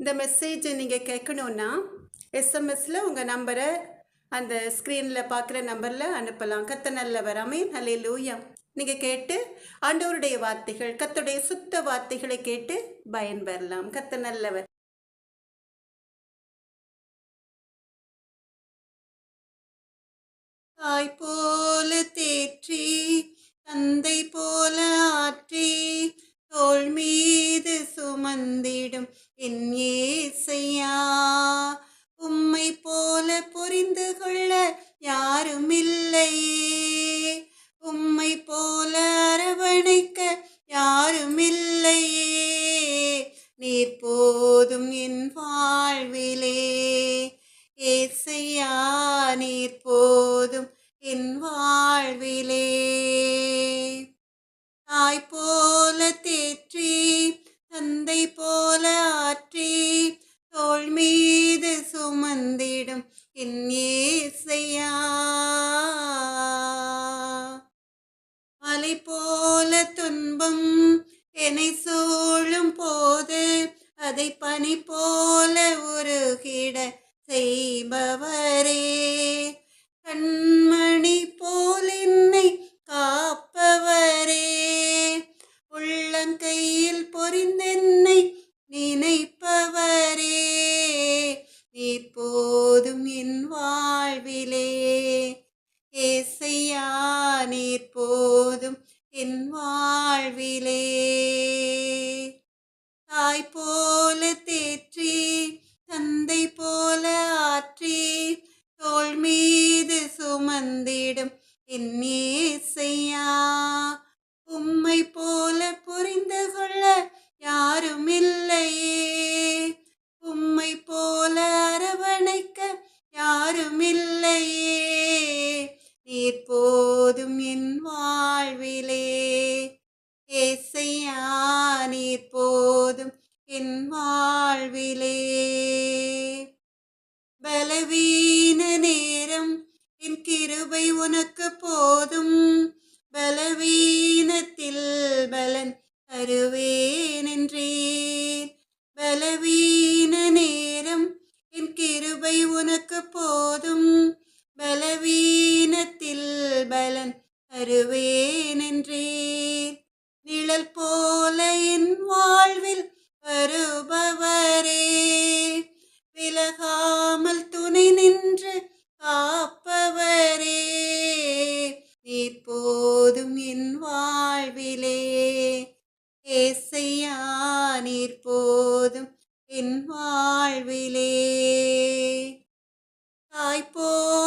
இந்த மெசேஜை நீங்கள் கேட்கணுன்னா எஸ்எம்எஸில் உங்கள் நம்பரை அந்த ஸ்க்ரீனில் பார்க்குற நம்பரில் அனுப்பலாம். கத்த நல்லவர் அமீன் ஹலே லூயா நீங்கள் கேட்டு ஆண்டவருடைய வார்த்தைகள் கத்துடைய சுத்த வார்த்தைகளை கேட்டு பயன்பெறலாம். கத்த நல்லவர் போல தேற்றி அதை பனி போல உருகிட நீர்போதும் என் வாழ்விலே. ஏசையா நீர்போதும் என் வாழ்விலே. பலவீன நேரம் என் கிருபை உனக்கு போதும். பலவீனத்தில் பலன் தருவேன் என்றேன் பலவீன நேரம் என் கிருபை உனக்கு போதும். பலவீனத்தில் பலன் தருவேன் நிழல் போல என் வாழ்வில் வருபவரே. விலகாமல் துணை நின்று காப்பவரே. நீர் போதும் என் வாழ்விலே. ஏசையா நீர் போதும் என் வாழ்விலே. தாய்ப்போ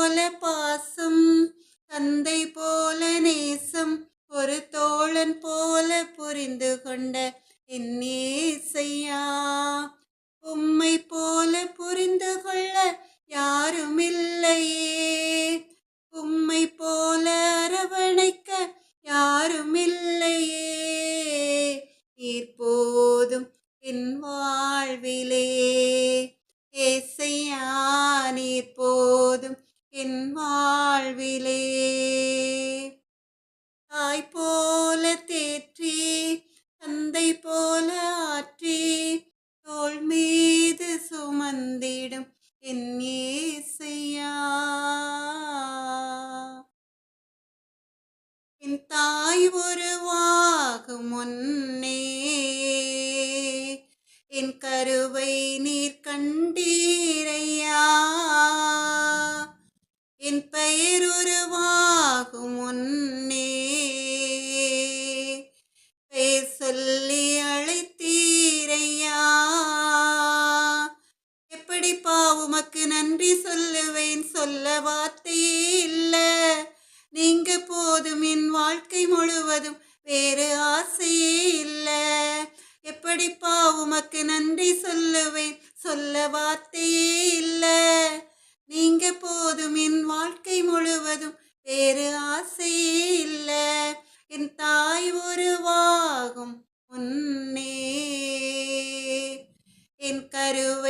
பாசம் தந்தை போல நேசம் ஒரு தோழன் போல புரிந்து கொண்ட என்னேசையா உம்மை போல புரிந்து கொள்ள யாரும் இல்லையே. உம்மை போல அரவணைக்க யாரும் இல்லையே. நீர் போதும் என் வாழ்விலே. ஏசையா நீர் போதும் என் வாழ்விலே. தாய் போல தேற்றி தந்தை போல ஆற்றி தோல் மீது சுமந்திடும் என் ஏசையா.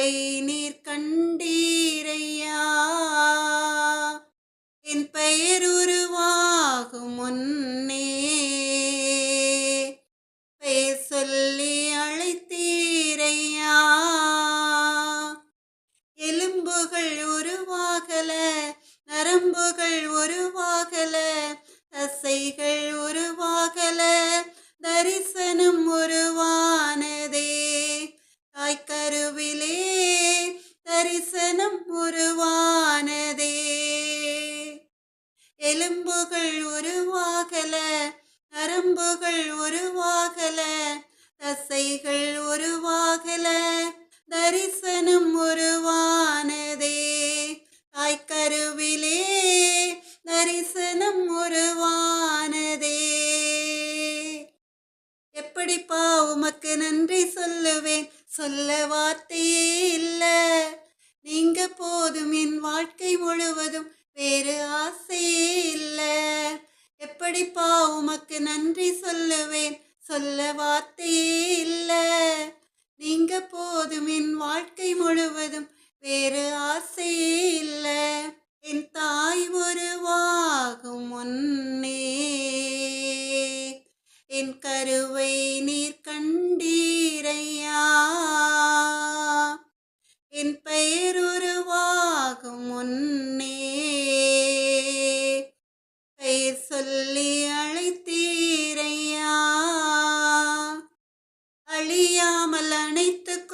Bye.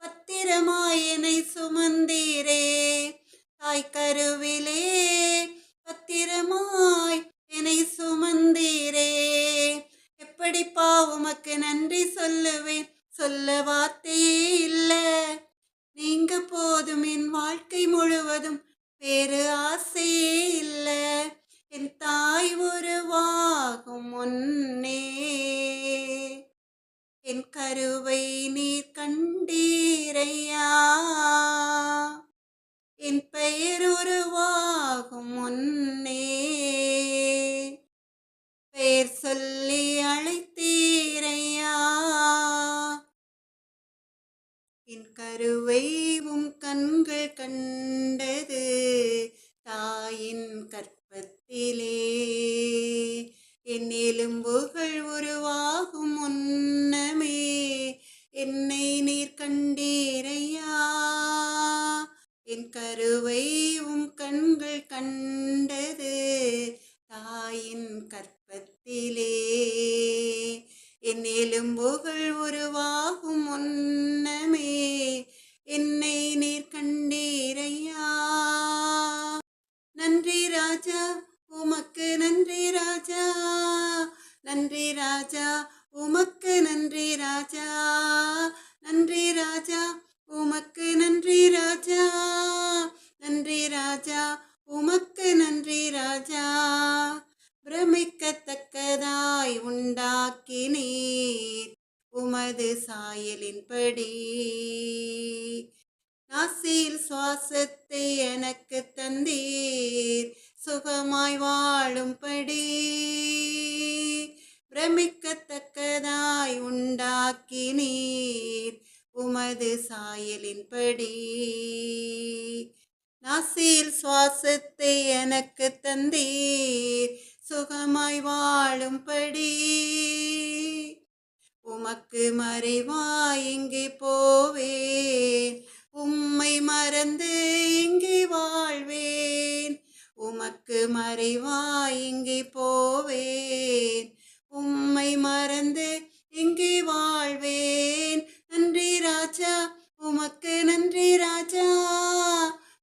பத்திரமாயனை சுமந்தீரே. தாய் கருவிலே பத்திரமாய் என்னை சுமந்தீரே. எப்படிப்பா உமக்கு நன்றி சொல்லுவேன்? சொல்ல வார்த்தையே இல்லை. நீங்க போதும் என் வாழ்க்கை முழுவதும் வேறு ஆசையே இல்லை. உருவாகும் முன் ஆசையில் சுவாசத்தை எனக்கு தந்தீர். சுகமாய் வாழும்படி. உமக்கு மறைவாய் இங்கே போவேன். உம்மை மறந்து இங்கே வாழ்வேன். உமக்கு மறைவாய் இங்கே போவேன். உம்மை மறந்து இங்கே வாழ்வேன். நன்றி ராஜா உமக்கு நன்றி ராஜா.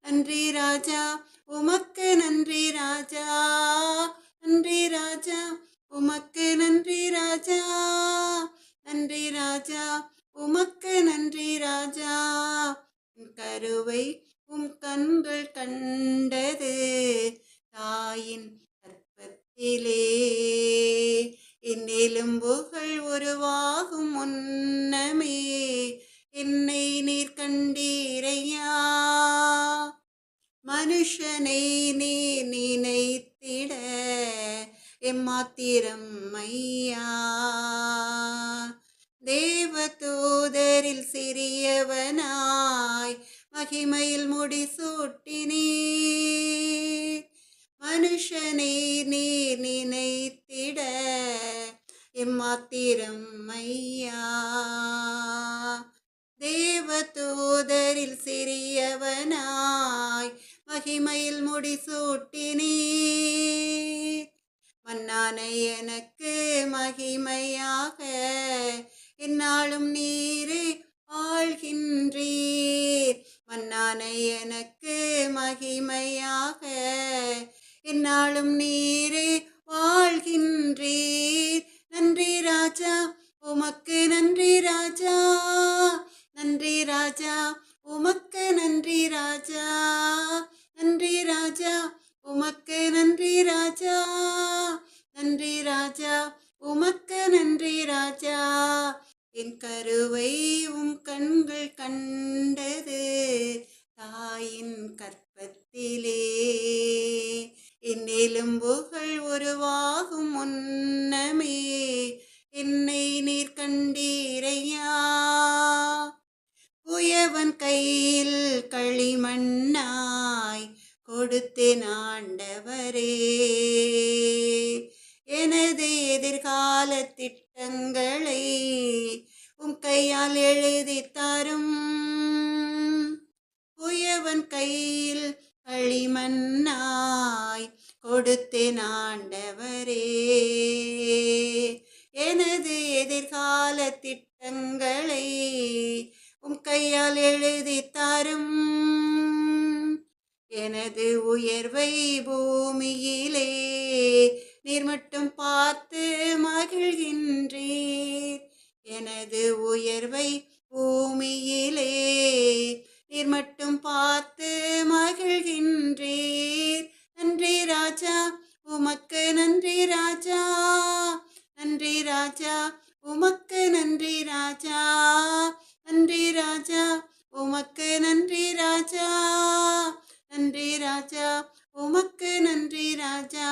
நன்றி ராஜா உமக்கு நன்றி ராஜா. நன்றி ராஜா உமக்கு நன்றி ராஜா. நன்றி ராஜா உமக்கு நன்றி ராஜா. கருவை உம் கண்கள் கண்டது தாயின் கற்பத்திலே என் எலும்புகள் உருவாகும் முன்னமே என்னை நீர் கண்டீரையா. மனுஷனை நீ நினைத்திட எம்மாத்திரம் ஐயா. தேவதூதரில் சிறியவனாய் மகிமையில் முடிசூட்டினீர். மனுஷனை நீ நினைத்திட எம்மாத்திரம் ஐயா. தேவதூதரில் சிறியவனாய் மகிமையில் முடிசூட்டினீர் மன்னானை எனக்கு மகிமையாக என்னாலும் நீரே ஆழ்கின்றீர் மன்னானை எனக்கு மகிமையாக என்னாலும் நீரே வாழ்கின்றீர் நன்றி ராஜா உமக்கு நன்றி ராஜா. நன்றி ராஜா உமக்கு நன்றி ராஜா. நன்றி ராஜா உமக்கு நன்றி ராஜா. நன்றி ராஜா உமக்கு நன்றி ராஜா. என் கருவை உம் கண்கள் கண்டது தாயின் கற்பத்திலே. என் எலும்புகள் உருவாகும் முன்னமே என்னை நீர் கண்டீரையா. புயவன் கையில் களிமண்ணா கொடுத்தேன் ஆண்டவரே. எனது எதிர்கால திட்டங்களை உம் கையால் எழுதி தரும். புயவன் கையில் களிமண்ணாய் கொடுத்தேன் ஆண்டவரே. எனது எதிர்கால திட்டங்களை உம் கையால் எழுதி தரும். எனது உயர்வை பூமியிலே நீர் மட்டும் பார்த்து மகிழ்கின்றீர். எனது உயர்வை பூமியிலே நீர் மட்டும் பார்த்து மகிழ்கின்றீர். நன்றி ராஜா உமக்கு நன்றி ராஜா. நன்றி ராஜா உமக்கு நன்றி ராஜா. நன்றி ராஜா உமக்கு நன்றி ராஜா. நன்றி ராஜா உமக்கு நன்றி ராஜா.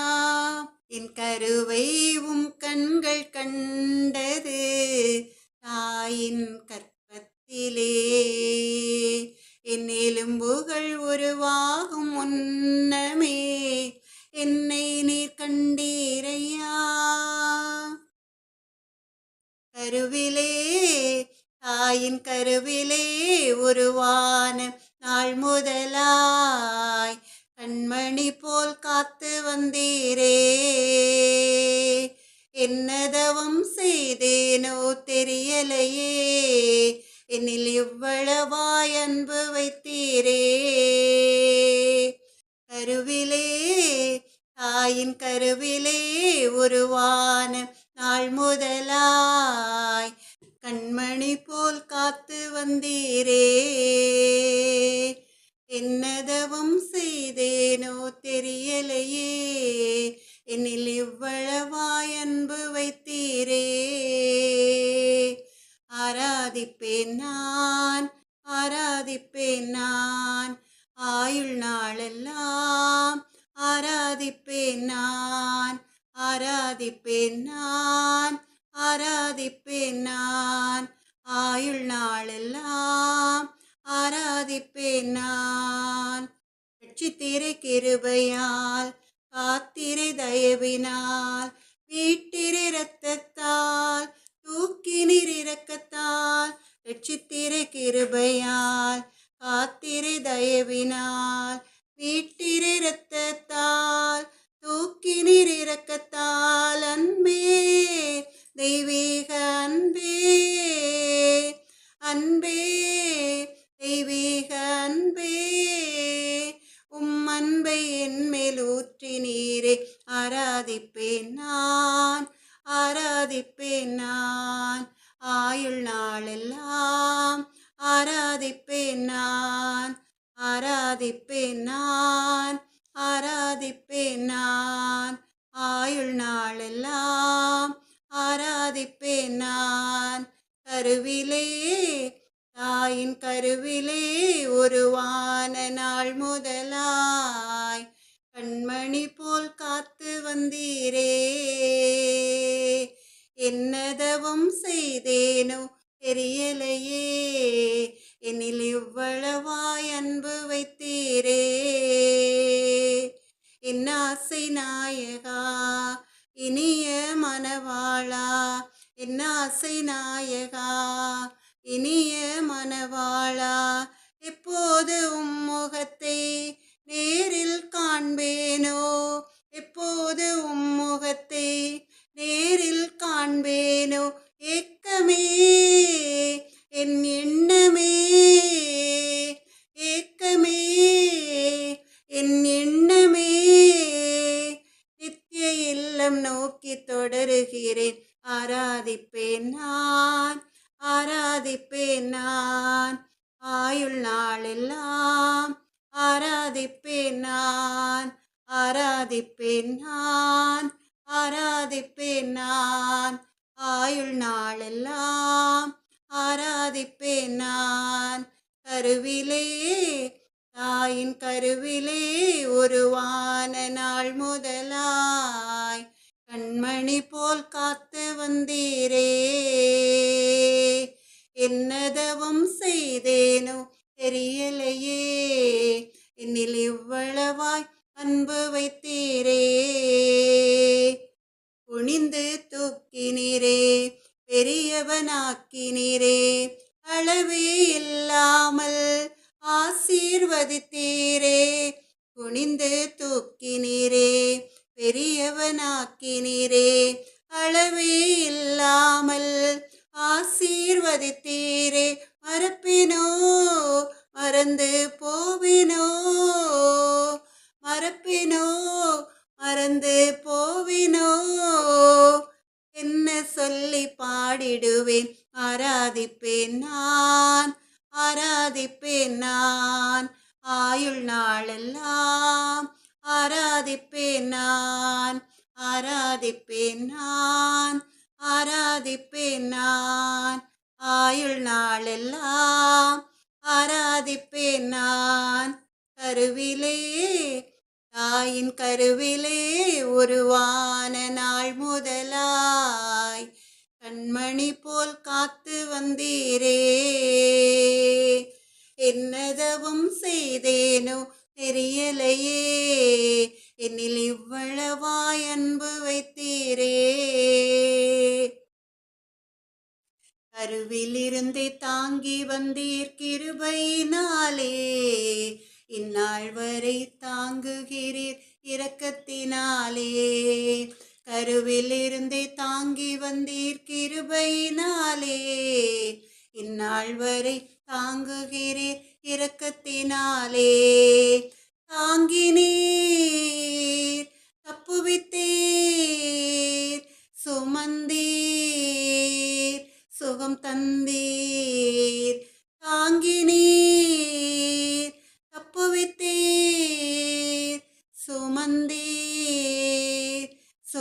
என் கருவை உம் கண்கள் கண்டது தாயின் கற்பத்திலே. என் எலும்புகள் உருவாகும் முன்னமே என்னை நீர் கண்டீரையா. கருவிலே தாயின் கருவிலே உருவான நாள் முதலாய் கண்மணி போல் காத்து வந்தீரே. என்னதவம் செய்தேனோ தெரியலையே. என்னில் இவ்வளவாய் அன்பு வைத்தீரே. கருவிலே தாயின் கருவிலே உருவா கிருபையால் காத்திரு தயவினால் வீட்டிரு இரத்தத்தால் தூக்கினிர் இறக்கத்தால் அன்பே தெய்வீக அன்பே அன்பே தெய்வீக அன்பே. உம் அன்பை என் மேலூற்றி நீரே ஆராதிப்பேன் நான் ஆராதிப்பேன் நான். ஆயுள் நாளெல்லாம் ஆராதிப்பேன் நான் ஆராதிப்பேன் நான் ஆராதிப்பேன் நான். ஆயுள் நாளெல்லாம் ஆராதிப்பேன் நான். கருவிலே தாயின் கருவிலே உருவான நாள் முதலாய். கண்மணி போல் காத்து வந்தீரே. என்னதவும் செய்தேனோ தெரியலையே. என்னில் இவ்வளவாய் அன்பு வைத்தீரே. என் ஆசை நாயகா இனிய மனவாளா என் ஆசை நாயகா இனிய மனவாளா எப்போது உம் முகத்தை நேரில் காண்பேனோ? எப்போது உம் முகத்தை நேரில் காண்பேனோ? ஏக்கமே என் எண்ணமே. ஏக்கமே என் எண்ணமே. நித்திய இல்லம் நோக்கி தொடருகிறேன். ஆராதிப்பேன் நான் ஆராதிப்பேன் நான். ஆயுள் நாளெல்லாம் ஆராதிப்பேன் நான் ஆராதிப்பேன் நான் ஆராதிப்பேன் நான். ஆயுள் நாளெல்லாம் ஆராதிப்பேன் நான். கருவிலே தாயின் கருவிலே உருவான நாள் முதலாய். கண்மணி போல் காத்து வந்தீரே. என்னதவும் செய்தேனோ தெரியலையே. என்னில் இவ்வளவாய் அன்பு வைத்தீரே. குனிந்து தூக்கினீரே பெரியவனாக்கினீரே. அளவே இல்லாமல் ஆசீர்வதித்தீரே. குனிந்து தூக்கினீரே பெரியவனாக்கினீரே. வந்தீரே. என்னதவும் செய்தேனோ தெரியலையே. என்னில் இவ்வளவாய் அன்பு வைத்தீரே. கருவிலிருந்தே தாங்கி வந்தீர் கிருபையினாலே. இந்நாள் வரை தாங்குகிறீர் இரக்கத்தினாலே. கருவிலிருந்தே தாங்கி வந்தீர் கிருபையினாலே. இந்நாள் வரை தாங்குகிறீர் இரக்கத்தினாலே. தாங்கினீர் தப்புவித்தீர் சுமந்தீர் சுகம் தந்தீர். தாங்கினீர்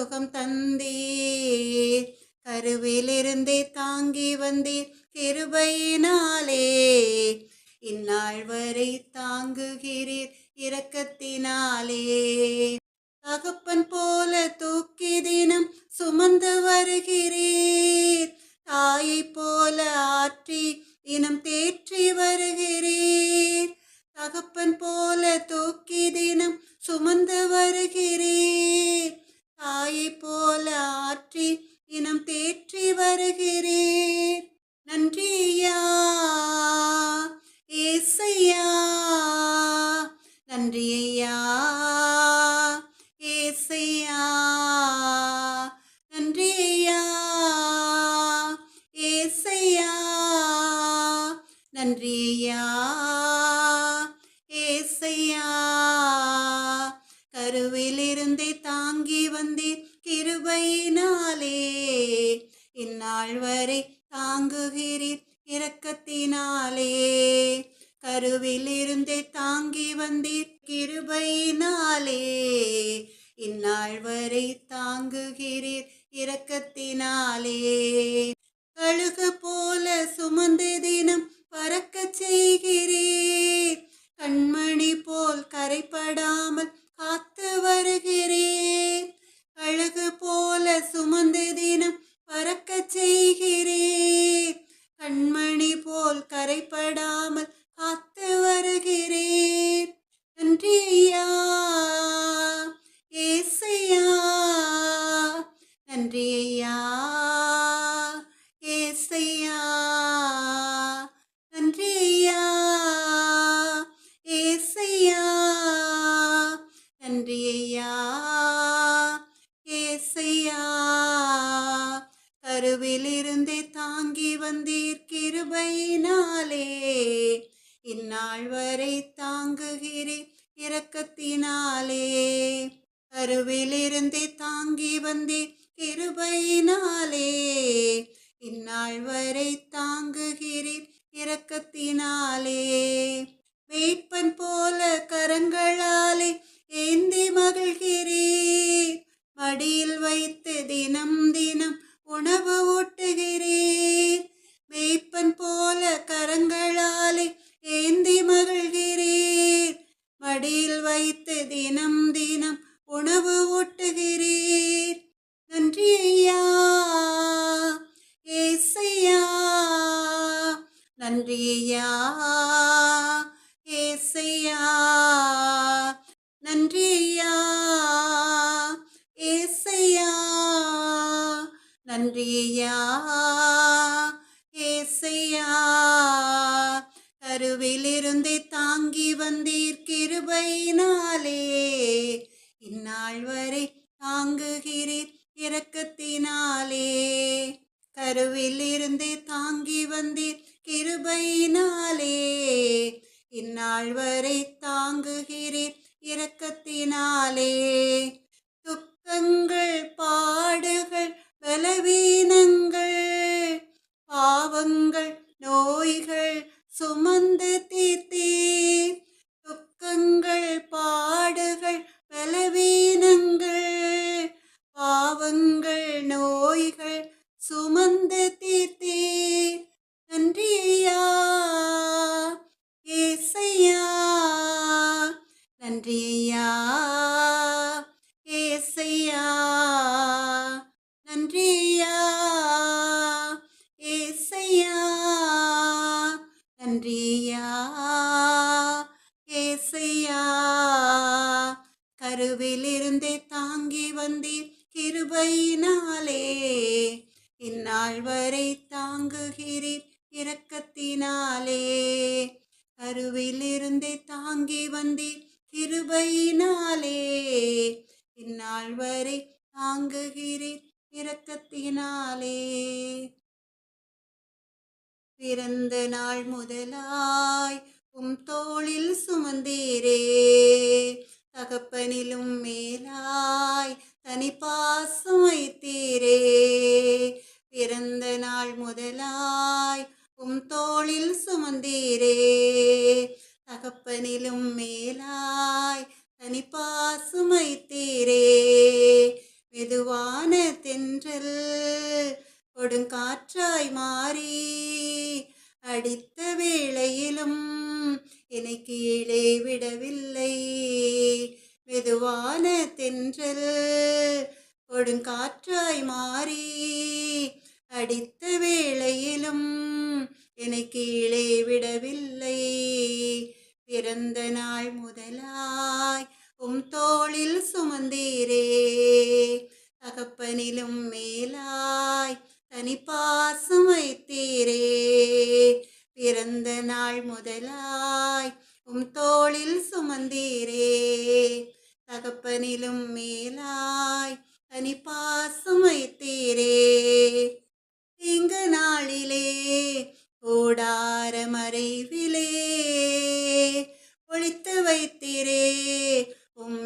சுகம் தந்தீர். கருவிலிருந்தே தாங்கி வந்தீர் கிருபையினாலே. இந்நாள் வரை தாங்குகிறீர் இரக்கத்தினாலே. தகப்பன் போல தூக்கி தினம் சுமந்து வருகிறீர். தாயை போல ஆற்றி தினம் தேற்றி வருகிறீர். தகப்பன் போல தூக்கி தினம் சுமந்து வருகிறீர். தாயை போல ஆற்றி இனம் தேற்றி வருகிறீர் நன்றியா ஏசையா நன்றியா ஏசையா. நாள் வரை தாங்குகிறீர் இரக்கத்தினாலே. துக்கங்கள் பாடுகள் பலவீனங்கள் பாவங்கள் நோய்கள் சுமந்து தீர்த்தீர். துக்கங்கள் பாடுகள் பலவீனங்கள் பாவங்கள் நோய்கள் சுமந்து தீர்த்தீர். நன்றியா நன்றி ஐயா ஏசையா? நன்றி ஐயா ஏசையா? நன்றி ஐயா ஏசையா? கருவிலிருந்தே தாங்கி வந்தீர் கிருபையினாலே. இந்நாள் வரை தாங்குகிறீர் இரக்கத்தினாலே. கருவிலிருந்தே தாங்கி வந்தீர் கிருபையினாலே. இந்நாள் வரை தாங்குகிறீர் இரக்கத்தினாலே. பிறந்த நாள் முதலாய் உம் தோளில் சுமந்தீரே. தகப்பனிலும் மேலாய் தனி பாசம் வைத்தீரே. பிறந்த நாள் முதலாய் உம் தோளில் சுமந்தீரே. தகப்பனிலும் மேலாய் தனி பாசம் வைத்தீரே மெதுவான தென்றல் கொடுங்காற்றாய் மாறி அடித்த வேளையிலும் என்னை கீழே விடவில்லை. மெதுவான தென்றல் கொடுங்காற்றாய் மாறி அடித்த வேளையிலும் என்னை கீழே விடவில்லை. பிறந்த நாள் முதலாய் உம் தோளில் சுமந்தீரே. தகப்பனிலும் மேலாய் தனி பாசம் வைத்தீரே. பிறந்த நாள் முதலாய் உம் தோளில் சுமந்தீரே. தகப்பனிலும் மேலாய் தனி பாசம் வைத்தீரே. இங்க நாளிலே கூடார மறைவிலே ஒழித்து வைத்திரே உம்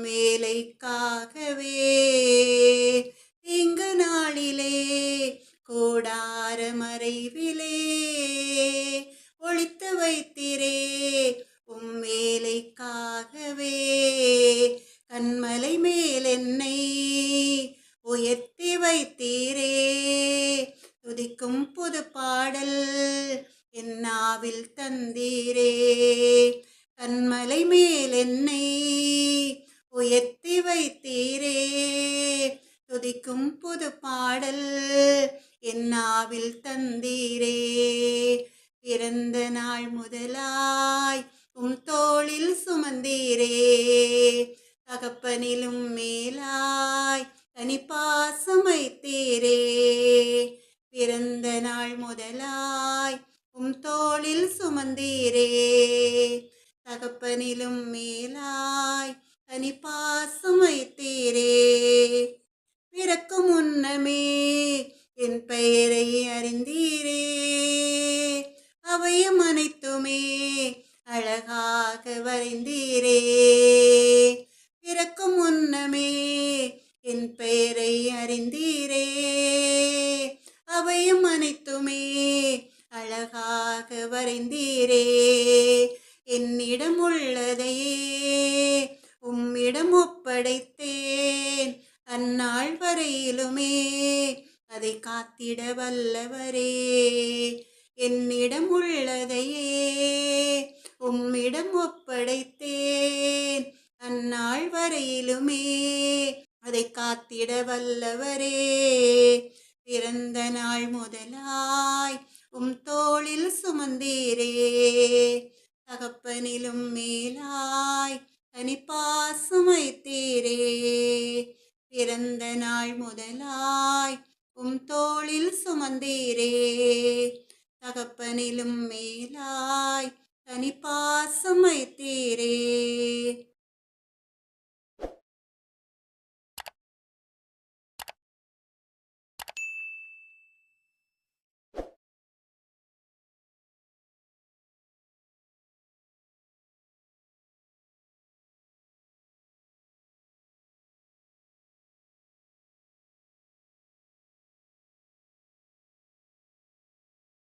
தோளில் சுமந்தீரே. தகப்பனிலும் மேலாய் தனி பாசம் பிறக்கும் முன்னமே என் பெயரை அறிந்தீரே. அவையும் அனைத்துமே அழகாக வரைந்தீரே. பிறக்கும் முன்னமே என் பெயரை அறிந்தீரே. அவையும் அனைத்துமே அழகாக வரைந்தீரே. என்னிடம் உள்ளதையே உம்மிடம் ஒப்படைத்தேன். அந்நாள் வரையிலுமே அதை காத்திட வல்லவரே. என்னிடம் உள்ளதையே உம்மிடம் ஒப்படைத்தேன். அந்நாள் வரையிலுமே அதை காத்திட வல்லவரே. பிறந்த நாள் முதலாய் உம் தோளில் சுமந்தீரே. தகப்பனிலும் மேலாய் தனிப்பாசுமை தீரே பிறந்த நாள் முதலாய் உம் தோளில் சுமந்தீரே. தகப்பனிலும் மேலாய் தனிப்பாசுமை தீரே